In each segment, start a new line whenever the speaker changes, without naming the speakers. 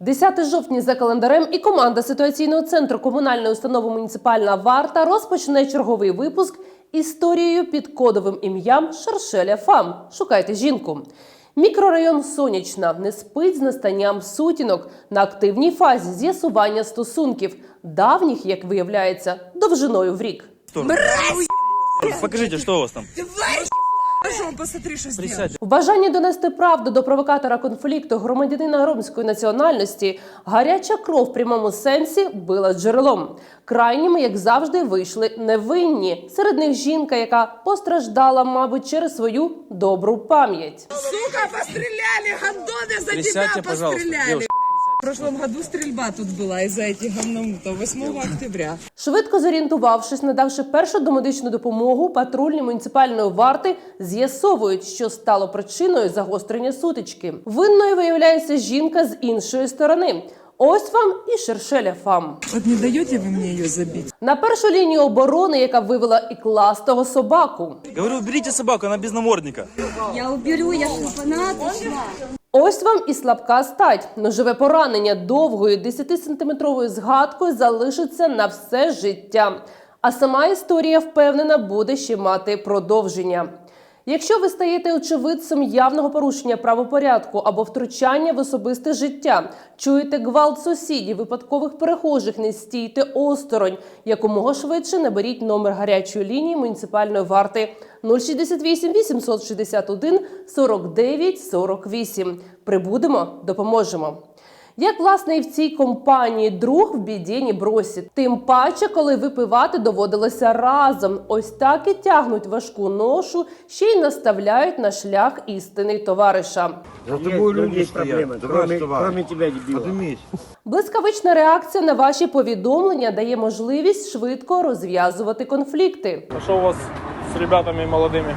10 жовтня за календарем і команда ситуаційного центру комунальної установи муніципальна варта розпочне черговий випуск історією під кодовим ім'ям Шершеля Фам. Шукайте жінку. Мікрорайон Сонячна не спить з настанням сутінок на активній фазі з'ясування стосунків, давніх, як виявляється, довжиною в рік.
Покажите, что у вас там.
Пошел, посмотри, что сделал.
В бажанні донести правду до провокатора конфлікту громадянина ромської національності гаряча кров в прямому сенсі била джерелом. Крайніми, як завжди, вийшли невинні. Серед них жінка, яка постраждала, мабуть, через свою добру пам'ять.
Сука, постреляли, гандоны за постреляли.
девушка.
В прошлом году стрельба тут была из-за этих говномутов, 8 октября.
Швидко зорієнтувавшись, надавши першу домедичну допомогу, патрульні муніципальної варти з'ясовують, що стало причиною загострення сутички. Винною виявляється жінка з іншої сторони. Ось вам і шершеля фам.
Вот не даете вы мне ее забить?
На першу лінію оборони, яка вивела і кластого собаку.
Говорю, уберите собаку, она без намордника.
Я уберу, я ж на пришла.
Ось вам і слабка стать. Ножове поранення довгою 10-сантиметровою згадкою залишиться на все життя. А сама історія впевнена буде ще мати продовження. Якщо ви стаєте очевидцем явного порушення правопорядку або втручання в особисте життя, чуєте гвалт сусідів, випадкових перехожих, не стійте осторонь. Якомога швидше наберіть номер гарячої лінії муніципальної варти 068 861 49 48. Прибудемо, допоможемо. Як власне і в цій компанії друг в біді не бросить. Тим паче, коли випивати доводилося разом. Ось так і тягнуть важку ношу, ще й наставляють на шлях істини товариша.
За тобой люди есть проблемы, кроме.
Блискавична реакція на ваші повідомлення дає можливість швидко розв'язувати конфлікти.
А что у вас с ребятами молодыми?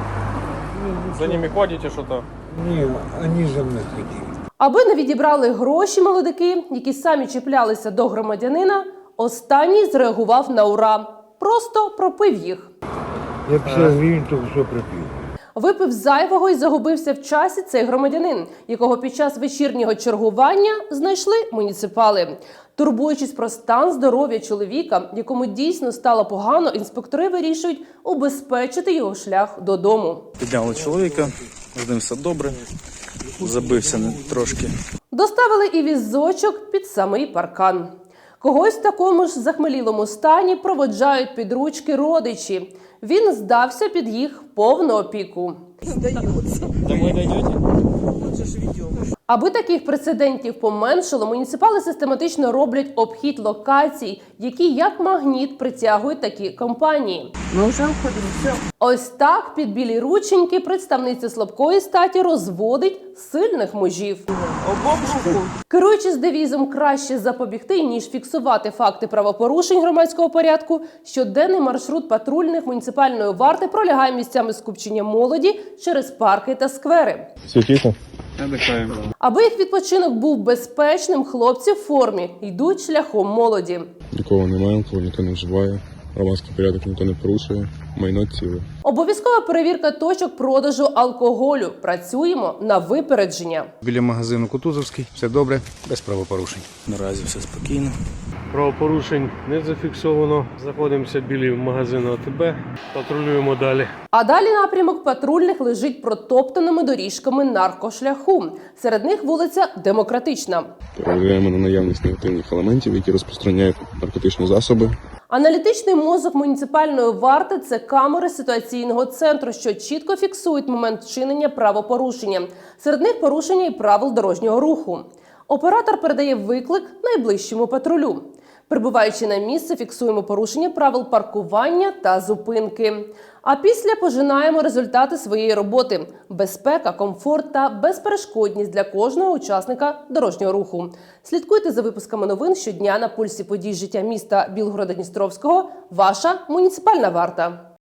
За ними ходите что-то?
Не, они за мной ходили.
Аби не відібрали гроші молодики, які самі чіплялися до громадянина, останній зреагував на ура. Просто пропив їх.
Я 50 гривен только что пропил.
Випив зайвого і загубився в часі цей громадянин, якого під час вечірнього чергування знайшли муніципали. Турбуючись про стан здоров'я чоловіка, якому дійсно стало погано, інспектори вирішують убезпечити його шлях додому.
Підняли чоловіка, з ним все добре. Забився не- трошки.
Доставили і візочок під самий паркан. Когось в такому ж захмелілому стані проводжають під ручки родичі. Він здався під їх повну опіку.
Дойдете?
Аби таких прецедентів поменшало, муніципали систематично роблять обхід локацій, які як магніт притягують такі компанії.
Мы уже уходим, все.
Ось так під білі рученьки представниця слабкої статі розводить сильних мужів. Керуючись девізом краще запобігти ніж фіксувати факти правопорушень громадського порядку, щоденний маршрут патрульних муніципальної варти пролягає місцями скупчення молоді через парки та сквери. Аби їх відпочинок був безпечним, хлопці в формі йдуть шляхом молоді.
Нікого немає, нікого ніхто не вживає, громадський порядок ніхто не порушує, майно ціле.
Обов'язкова перевірка точок продажу алкоголю. Працюємо на випередження.
Біля магазину Кутузовський, все добре, без правопорушень.
Наразі все спокійно.
Правопорушень не зафіксовано. Знаходимося біля магазину АТБ. Патрулюємо далі.
А далі напрямок патрульних лежить протоптаними доріжками наркошляху. Серед них вулиця Демократична.
Перевіряємо на наявність негативних елементів, які розпространяють наркотичні засоби.
Аналітичний мозок муніципальної варти це камери ситуаційного центру, що чітко фіксують момент вчинення правопорушення. Серед них порушення і правил дорожнього руху. Оператор передає виклик найближчому патрулю. Прибуваючи на місце, фіксуємо порушення правил паркування та зупинки. А після пожинаємо результати своєї роботи: безпека, комфорт та безперешкодність для кожного учасника дорожнього руху. Слідкуйте за випусками новин щодня на пульсі подій життя міста Білгорода Дністровського. Ваша муніципальна варта.